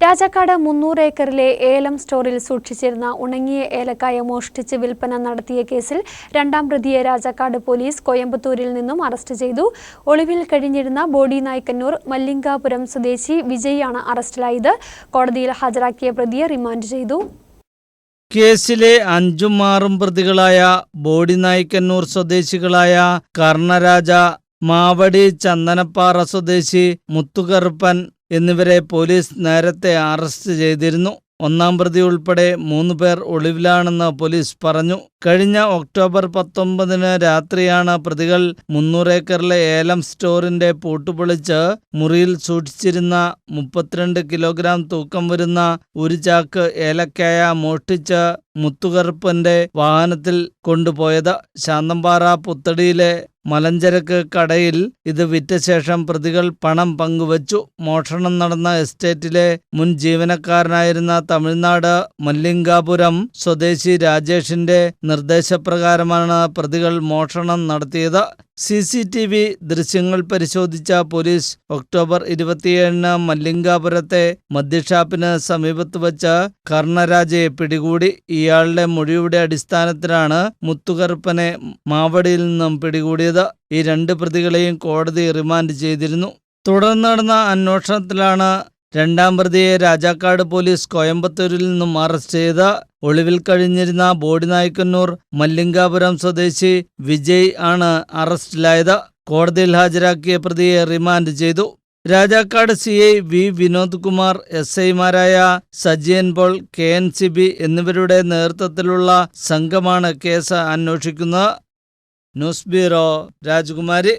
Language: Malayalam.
രാജാക്കാട് മുന്നൂറ് ഏക്കറിലെ ഏലം സ്റ്റോറിൽ സൂക്ഷിച്ചിരുന്ന ഉണങ്ങിയ ഏലക്കായ മോഷ്ടിച്ച് വിൽപ്പന നടത്തിയ കേസിൽ രണ്ടാം പ്രതിയെ രാജാക്കാട് പോലീസ് കോയമ്പത്തൂരിൽ നിന്നും അറസ്റ്റ് ചെയ്തു. ഒളിവിൽ കഴിഞ്ഞിരുന്ന ബോഡി നായ്ക്കന്നൂർ മല്ലിംഗാപുരം സ്വദേശി വിജയാണ് അറസ്റ്റിലായത്. കോടതിയിൽ ഹാജരാക്കിയ പ്രതിയെ റിമാൻഡ് ചെയ്തു. കേസിലെ അഞ്ചും ആറും പ്രതികളായ ബോഡി നായ്ക്കന്നൂർ സ്വദേശികളായ കർണരാജ മാവടി ചന്ദനപ്പാറ സ്വദേശി മുത്തുകറുപ്പൻ എന്നിവരെ പോലീസ് നേരത്തെ അറസ്റ്റ് ചെയ്തിരുന്നു. ഒന്നാം പ്രതി ഉൾപ്പെടെ മൂന്ന് പേർ ഒളിവിലാണെന്ന് പോലീസ് പറഞ്ഞു. കഴിഞ്ഞ ഒക്ടോബർ പത്തൊമ്പതിന് രാത്രിയാണ് പ്രതികൾ മുന്നൂറേക്കറിലെ ഏലം സ്റ്റോറിന്റെ പൂട്ടുപൊളിച്ച് മുറിയിൽ സൂക്ഷിച്ചിരുന്ന മുപ്പത്തിരണ്ട് കിലോഗ്രാം തൂക്കം വരുന്ന ഒരു ചാക്ക് ഏലക്കായ മോഷ്ടിച്ച് മുത്തുകറുപ്പന്റെ വാഹനത്തിൽ കൊണ്ടുപോയത്. ശാന്തമ്പാറ പുത്തടിയിലെ മലഞ്ചരക്ക് കടയിൽ ഇത് വിറ്റ ശേഷം പ്രതികൾ പണം പങ്കുവച്ചു. മോഷണം നടന്ന എസ്റ്റേറ്റിലെ മുൻ ജീവനക്കാരനായിരുന്ന തമിഴ്നാട് മല്ലിംഗാപുരം സ്വദേശി രാജേഷിന്റെ നിർദ്ദേശപ്രകാരമാണ് പ്രതികൾ മോഷണം നടത്തിയത്. സി സി ടി വി ദൃശ്യങ്ങൾ പരിശോധിച്ച പോലീസ് ഒക്ടോബർ ഇരുപത്തിയേഴിന് മല്ലിംഗാപുരത്തെ മദ്യഷാപ്പിന് സമീപത്ത് വച്ച് കർണരാജയെ പിടികൂടി ഇയാളുടെ മൊഴിയുടെ അടിസ്ഥാനത്തിലാണ് മുത്തുകറുപ്പനെ മാവടിയിൽ നിന്നും പിടികൂടിയത്. ഈ രണ്ട് പ്രതികളെയും കോടതി റിമാൻഡ് ചെയ്തിരുന്നു. തുടർന്ന് നടന്ന അന്വേഷണത്തിലാണ് രണ്ടാം പ്രതിയെ രാജാക്കാട് പോലീസ് കോയമ്പത്തൂരിൽ നിന്നും അറസ്റ്റ് ചെയ്ത ഒളിവിൽ കഴിഞ്ഞിരുന്ന ബോഡി നായ്ക്കന്നൂർ മല്ലിംഗാപുരം സ്വദേശി വിജയ് ആണ് അറസ്റ്റിലായത്. കോടതിയിൽ ഹാജരാക്കിയ പ്രതിയെ റിമാൻഡ് ചെയ്തു. Rajakkad C I V Vinod Kumar S ഐമാരായ Sajiyan Paul K N C B എന്നിവരുടെ നേതൃത്വത്തിലുള്ള സംഘമാണ് കേസ് അന്വേഷിക്കുന്നത്. ന്യൂസ് ബ്യൂറോ രാജകുമാരി.